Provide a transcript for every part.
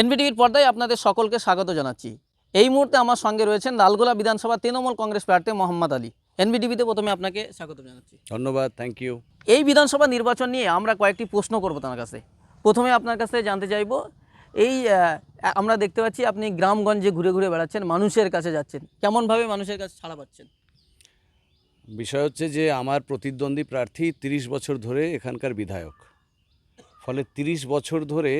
এনবিটিভির পর্দায় আপনাদের সকলকে স্বাগত জানাচ্ছি। এই মুহূর্তে আমার সঙ্গে রয়েছেন লালগোলা বিধানসভা তৃণমূল কংগ্রেস প্রার্থী মোহাম্মদ আলী। এনবিটিভিতে প্রথমে আপনাকে স্বাগত জানাচ্ছি। ধন্যবাদ থ্যাংক ইউ এই বিধানসভা নির্বাচন নিয়ে আমরা কয়েকটি প্রশ্ন করব তার কাছে। প্রথমে আপনার কাছে জানতে চাইব এই আমরা দেখতে পাচ্ছি আপনি গ্রামগঞ্জে ঘুরে ঘুরে বেড়াচ্ছেন মানুষের কাছে যাচ্ছেন। কেমনভাবে মানুষের কাছে ছাড়া পাচ্ছেন? বিষয় হচ্ছে যে আমার প্রতিদ্বন্দ্বী প্রার্থী তিরিশ বছর ধরে এখানকার বিধায়ক। ফলে তিরিশ বছর ধরে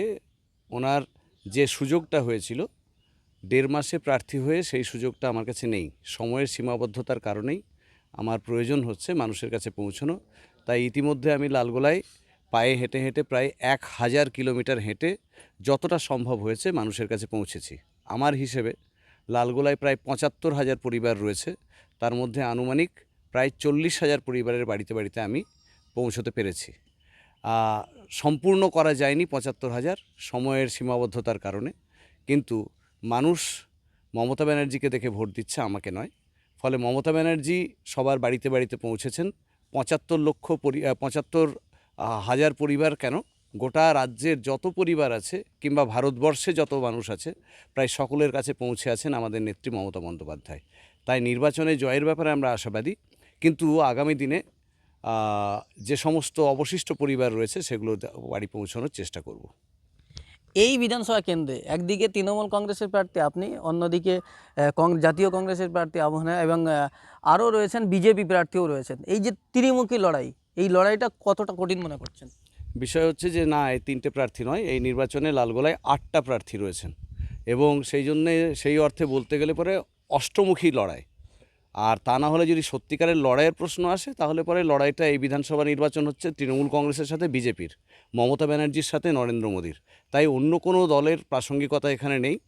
ওনার যে সুযোগটা হয়েছিল, দেড় মাসে প্রার্থী হয়ে সেই সুযোগটা আমার কাছে নেই। সময়ের সীমাবদ্ধতার কারণেই আমার প্রয়োজন হচ্ছে মানুষের কাছে পৌঁছানো। তাই ইতিমধ্যে আমি লালগোলায় পায়ে হেঁটে হেঁটে প্রায় এক হাজার কিলোমিটার হেঁটে যতটা সম্ভব হয়েছে মানুষের কাছে পৌঁছেছি। আমার হিসেবে লালগোলায় প্রায় পঁচাত্তর হাজার পরিবার রয়েছে। তার মধ্যে আনুমানিক প্রায় চল্লিশ হাজার পরিবারের বাড়িতে বাড়িতে আমি পৌঁছতে পেরেছি। সম্পূর্ণ করা যায়নি পঁচাত্তর হাজার সময়ের সীমাবদ্ধতার কারণে। কিন্তু মানুষ মমতা ব্যানার্জিকে দেখে ভোট দিচ্ছে আমাকে নয়। ফলে মমতা ব্যানার্জি সবার বাড়িতে বাড়িতে পৌঁছেছেন। পঁচাত্তর লক্ষ পরি পঁচাত্তর হাজার পরিবার কেন? গোটা রাজ্যের যত পরিবার আছে কিংবা ভারতবর্ষে যত মানুষ আছে, প্রায় সকলের কাছে পৌঁছে আছেন আমাদের নেত্রী মমতা বন্দ্যোপাধ্যায়। তাই নির্বাচনে জয়ের ব্যাপারে আমরা আশাবাদী। কিন্তু আগামী দিনে যে সমস্ত অবশিষ্ট পরিবার রয়েছে সেগুলো বাড়ি পৌঁছানোর চেষ্টা করব। এই বিধানসভা কেন্দ্রে একদিকে তৃণমূল কংগ্রেসের প্রার্থী আপনি অন্যদিকে জাতীয় কংগ্রেসের প্রার্থী আবহানা এবং আরও রয়েছেন বিজেপি প্রার্থীও রয়েছেন। এই যে ত্রিমুখী লড়াই এই লড়াইটা কতটা কঠিন মনে করছেন? বিষয় হচ্ছে যে না এই তিনটে প্রার্থী নয় এই নির্বাচনে লালগোলায় আটটা প্রার্থী রয়েছেন এবং সেই জন্যে সেই অর্থে বলতে গেলে পরে অষ্টমুখী লড়াই। আর তা না হলে যদি সত্যিকারের লড়াইয়ের প্রশ্ন আসে, তাহলে পরে লড়াইটা এই বিধানসভা নির্বাচন হচ্ছে তৃণমূল কংগ্রেসের সাথে বিজেপির, মমতা ব্যানার্জির সাথে নরেন্দ্র মোদীর। তাই অন্য কোনো দলের প্রাসঙ্গিকতা এখানে নেই।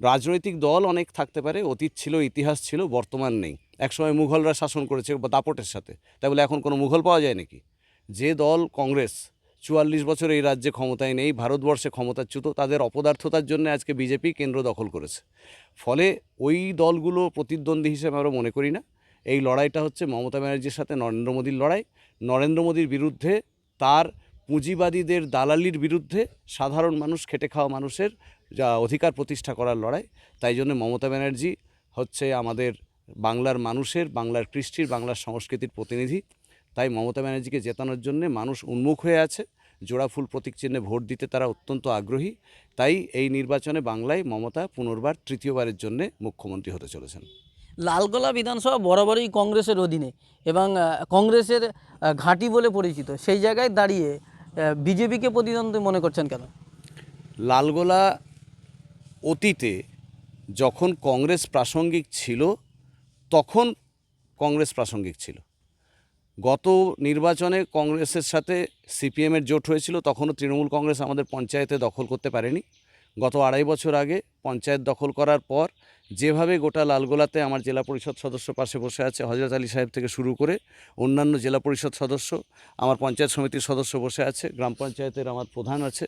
রাজনৈতিক দল অনেক থাকতে পারে, অতীত ছিল, ইতিহাস ছিল, বর্তমান নেই। একসময় মুঘলরা শাসন করেছে বা দাপটের সাথে। তাই বলে এখন কোনো মুঘল পাওয়া যায় নাকি? যে দল কংগ্রেস চুয়াল্লিশ বছর এই রাজ্যে ক্ষমতায় নেই, ভারতবর্ষে ক্ষমতাচ্যুত, তাদের অপদার্থতার জন্য আজকে বিজেপি কেন্দ্র দখল করেছে। ফলে ওই দলগুলো প্রতিদ্বন্দ্বী হিসেবে আমরা মনে করি না। এই লড়াইটা হচ্ছে মমতা ব্যানার্জির সাথে নরেন্দ্র মোদীর লড়াই। নরেন্দ্র মোদীর বিরুদ্ধে তার পুঁজিবাদীদের দালালির বিরুদ্ধে সাধারণ মানুষ খেটে খাওয়া মানুষের যা অধিকার প্রতিষ্ঠা করার লড়াই। তাই জন্য মমতা ব্যানার্জি হচ্ছে আমাদের বাংলার মানুষের, বাংলার কৃষ্টির, বাংলার সংস্কৃতির প্রতিনিধি। তাই মমতা ব্যানার্জিকে জেতানোর জন্য মানুষ উন্মুখ হয়ে আছে। জোড়া ফুল প্রতীক চিহ্নে ভোট দিতে তারা অত্যন্ত আগ্রহী। তাই এই নির্বাচনে বাংলায় মমতা পুনর্বার তৃতীয়বারের জন্য মুখ্যমন্ত্রী হতে চলেছেন। লালগোলা বিধানসভা বরাবরই কংগ্রেসের অধীনে এবং কংগ্রেসের ঘাঁটি বলে পরিচিত। সেই জায়গায় দাঁড়িয়ে বিজেপিকে প্রতিদ্বন্দ্বী মনে করছেন কেন? লালগোলা অতীতে যখন কংগ্রেস প্রাসঙ্গিক ছিল তখন কংগ্রেস প্রাসঙ্গিক ছিল। গত নির্বাচনে কংগ্রেসের সাথে সিপিএমের জোট হয়েছিল, তখনও তৃণমূল কংগ্রেস আমাদের পঞ্চায়েতে দখল করতে পারেনি। গত আড়াই বছর আগে পঞ্চায়েত দখল করার পর যেভাবে গোটা লালগোলাতে আমার জেলা পরিষদ সদস্য পাশে বসে আছে, হজরত আলী সাহেব থেকে শুরু করে অন্যান্য জেলা পরিষদ সদস্য, আমার পঞ্চায়েত সমিতির সদস্য বসে আছে, গ্রাম পঞ্চায়েতের আমার প্রধান আছে,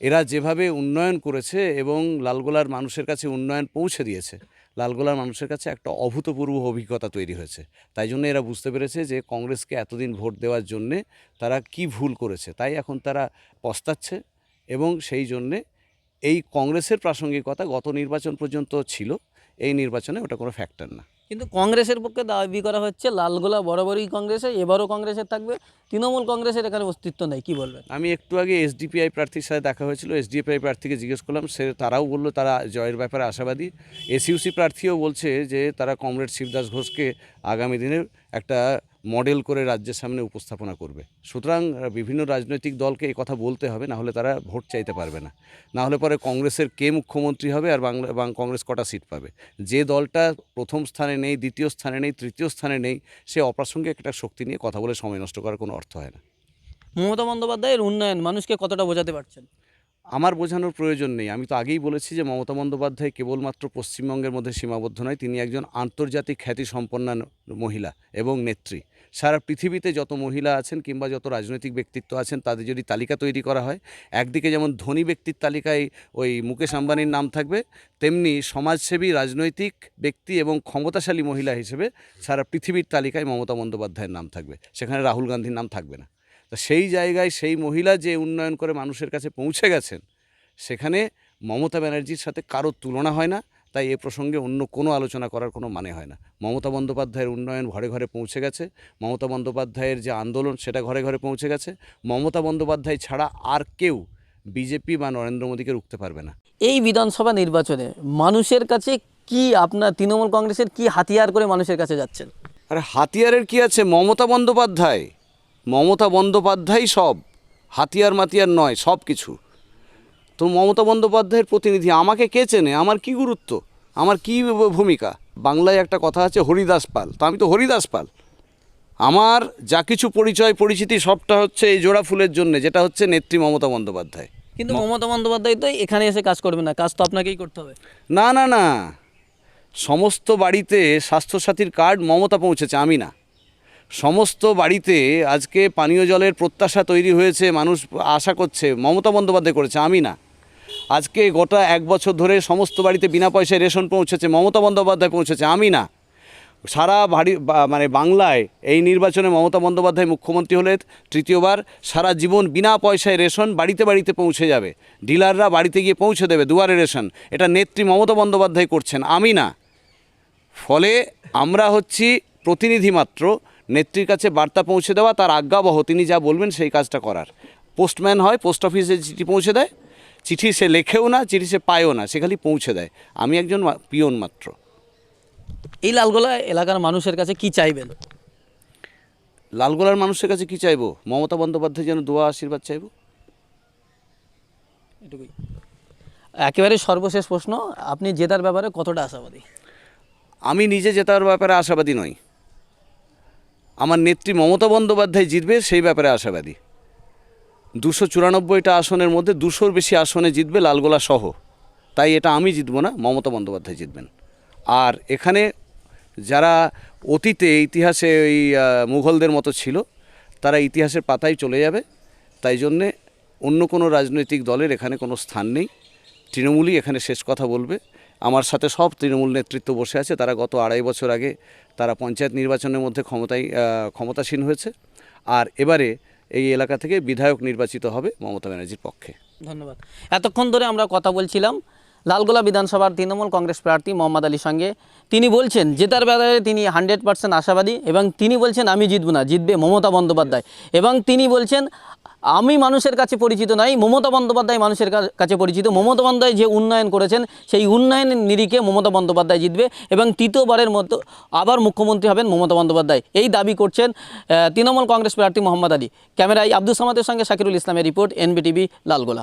এরা যেভাবে উন্নয়ন করেছে এবং লালগোলার মানুষের কাছে উন্নয়ন পৌঁছে দিয়েছে লালগোলার মানুষের কাছে একটা অভূতপূর্ব অভিজ্ঞতা তৈরি হয়েছে। তাই জন্য এরা বুঝতে পেরেছে যে কংগ্রেসকে এতদিন ভোট দেওয়ার জন্যে তারা কি ভুল করেছে, তাই এখন তারা পস্তাচ্ছে এবং সেই জন্যে এই কংগ্রেসের প্রাসঙ্গিকতা গত নির্বাচন পর্যন্ত ছিল, এই নির্বাচনে ওটা কোনো ফ্যাক্টর না। কিন্তু কংগ্রেসের পক্ষে দাবি করা হচ্ছে লালগোলা বরাবরই কংগ্রেসে, এবারও কংগ্রেসের থাকবে। তৃণমূল কংগ্রেসের এখানে অস্তিত্ব নেই, কি বলবেন? আমি একটু আগে এসডিপিআই প্রার্থীর সাথে দেখা হয়েছিল, এসডিপিআই প্রার্থীকে জিজ্ঞেস করলাম, সে তারাও বলল তারা জয়ের ব্যাপারে আশাবাদী। এসইউসি প্রার্থীও বলছে যে তারা কমরেড শিবদাস ঘোষকে আগামী দিনে একটা মডেল করে রাজ্যের সামনে উপস্থাপনা করবে। সুতরাং বিভিন্ন রাজনৈতিক দলকে এই কথা বলতে হবে না হলে তারা ভোট চাইতে পারবে না। না হলে পরে কংগ্রেসের কে মুখ্যমন্ত্রী হবে আর বাংলা বাং কংগ্রেস কটা সিট পাবে। যে দলটা প্রথম স্থানে নেই দ্বিতীয় স্থানে নেই তৃতীয় স্থানে নেই সে অপ্রাসঙ্গিক একটা শক্তি নিয়ে কথা বলে সময় নষ্ট করার কোনো অর্থ হয় না। মমতা বন্দ্যোপাধ্যায়ের উন্নয়ন মানুষকে কতটা বোঝাতে পারছেন? আমার বোঝানোর প্রয়োজন নেই। আমি তো আগেই বলেছি যে মমতা বন্দ্যোপাধ্যায় কেবলমাত্র পশ্চিমবঙ্গের মধ্যে সীমাবদ্ধ নয় তিনি একজন আন্তর্জাতিক খ্যাতি সম্পন্ন মহিলা এবং নেত্রী। সারা পৃথিবীতে যত মহিলা আছেন কিংবা যত রাজনৈতিক ব্যক্তিত্ব আছেন, তাদের যদি তালিকা তৈরি করা হয়, একদিকে যেমন ধনী ব্যক্তির তালিকায় ওই মুকেশ আম্বানির নাম থাকবে, তেমনি সমাজসেবী, রাজনৈতিক ব্যক্তি এবং ক্ষমতাশালী মহিলা হিসেবে সারা পৃথিবীর তালিকায় মমতা বন্দ্যোপাধ্যায়ের নাম থাকবে। সেখানে রাহুল গান্ধীর নাম থাকবে না। তা সেই জায়গায় সেই মহিলা যে উন্নয়ন করে মানুষের কাছে পৌঁছে গেছেন, সেখানে মমতা ব্যানার্জির সাথে কারোর তুলনা হয় না। তাই এ প্রসঙ্গে অন্য কোনো আলোচনা করার কোনো মানে হয় না। মমতা বন্দ্যোপাধ্যায়ের উন্নয়ন ঘরে ঘরে পৌঁছে গেছে। মমতা বন্দ্যোপাধ্যায়ের যে আন্দোলন সেটা ঘরে ঘরে পৌঁছে গেছে। মমতা বন্দ্যোপাধ্যায় ছাড়া আর কেউ বিজেপি বা নরেন্দ্র মোদীকে রুখতে পারবে না। এই বিধানসভা নির্বাচনে মানুষের কাছে কি আপনার তৃণমূল কংগ্রেসের কি হাতিয়ার করে মানুষের কাছে যাচ্ছেন? আরে হাতিয়ারের কি আছে? মমতা বন্দ্যোপাধ্যায়। মমতা বন্দ্যোপাধ্যায় সব। হাতিয়ার মাতিয়ার নয় সব কিছু। তো মমতা বন্দ্যোপাধ্যায়ের প্রতিনিধি আমাকে কে চেনে? আমার কি গুরুত্ব? আমার কি ভূমিকা? বাংলায় একটা কথা আছে হরিদাস পাল। তো আমি তো হরিদাস পাল। আমার যা কিছু পরিচয় পরিচিতি সবটা হচ্ছে এই জোড়া ফুলের জন্য যেটা হচ্ছে নেত্রী মমতা বন্দ্যোপাধ্যায়। কিন্তু মমতা বন্দ্যোপাধ্যায় তো এখানে এসে কাজ করবে না কাজ তো আপনাকেই করতে হবে। না না না। সমস্ত বাড়িতে স্বাস্থ্যসাথীর কার্ড মমতা পৌঁছেছে আমি না। সমস্ত বাড়িতে আজকে পানীয় জলের প্রত্যাশা তৈরি হয়েছে, মানুষ আশা করছে, মমতা বন্দ্যোপাধ্যায় করেছে, আমি না। আজকে গোটা এক বছর ধরে সমস্ত বাড়িতে বিনা পয়সায় রেশন পৌঁছেছে, মমতা বন্দ্যোপাধ্যায় পৌঁছেছে, আমি না। সারা বাড়ি মানে বাংলায় এই নির্বাচনে মমতা বন্দ্যোপাধ্যায় মুখ্যমন্ত্রী হলে তৃতীয়বার সারা জীবন বিনা পয়সায় রেশন বাড়িতে বাড়িতে পৌঁছে যাবে। ডিলাররা বাড়িতে গিয়ে পৌঁছে দেবে, দুয়ারে রেশন। এটা নেত্রী মমতা বন্দ্যোপাধ্যায় করছেন, আমি না। ফলে আমরা হচ্ছি প্রতিনিধি মাত্র নেত্রীর কাছে বার্তা পৌঁছে দেওয়া তার আজ্ঞাবহ তিনি যা বলবেন সেই কাজটা করার। পোস্টম্যান হয় পোস্ট অফিসে চিঠি পৌঁছে দেয়। চিঠি সে লেখেও না চিঠি সে পায়ও না সে খালি পৌঁছে দেয়। আমি একজন পিয়ন মাত্র। এই লালগোলা এলাকার মানুষের কাছে কি চাইবেন? লালগোলার মানুষের কাছে কি চাইব? মমতা বন্দ্যোপাধ্যায় যেন দোয়া আশীর্বাদ চাইব? এটুকুই। একেবারে সর্বশেষ প্রশ্ন আপনি জেতার ব্যাপারে কতটা আশাবাদী? আমি নিজে জেতার ব্যাপারে আশাবাদী নই। আমার নেত্রী মমতা বন্দ্যোপাধ্যায় জিতবে সেই ব্যাপারে আশাবাদী। দুশো চুরানব্বইটা আসনের মধ্যে দুশোর বেশি আসনে জিতবে লালগোলা সহ। তাই এটা আমি জিতবো না, মমতা বন্দ্যোপাধ্যায় জিতবেন। আর এখানে যারা অতীতে ইতিহাসে ওই মুঘলদের মতো ছিল, তারা ইতিহাসের পাতায় চলে যাবে। তাই জন্যে অন্য কোনো রাজনৈতিক দলের এখানে কোনো স্থান নেই। তৃণমূলই এখানে শেষ কথা বলবে। আমার সাথে সব তৃণমূল নেতৃত্ব বসে আছে। তারা গত আড়াই বছর আগে তারা পঞ্চায়েত নির্বাচনের মধ্যে ক্ষমতায় ক্ষমতাসীন হয়েছে। আর এবারে এই এলাকা থেকে বিধায়ক নির্বাচিত হবে মমতা ব্যানার্জির পক্ষে। ধন্যবাদ। এতক্ষণ ধরে আমরা কথা বলছিলাম লালগোলা বিধানসভার তৃণমূল কংগ্রেস প্রার্থী মোহাম্মদ আলীর সঙ্গে। তিনি বলছেন, জেতার ব্যাপারে তিনি হান্ড্রেড পার্সেন্ট আশাবাদী এবং তিনি বলছেন, আমি জিতব না, জিতবে মমতা বন্দ্যোপাধ্যায়। এবং তিনি বলছেন আমি মানুষের কাছে পরিচিত নাই, মমতা বন্দ্যোপাধ্যায় মানুষের কাছে পরিচিত। মমতা বন্দ্যোপাধ্যায় যে উন্নয়ন করেছেন, সেই উন্নয়নের নিরিখে মমতা বন্দ্যোপাধ্যায় জিতবে এবং তৃতীয়বারের মতো আবার মুখ্যমন্ত্রী হবেন মমতা বন্দ্যোপাধ্যায়। এই দাবি করছেন তৃণমূল কংগ্রেস প্রার্থী মোহাম্মদ আলী। ক্যামেরায় আব্দুল সামাদের সঙ্গে সাকিরুল ইসলামের রিপোর্ট, এনবিটিভি, লালগোলা।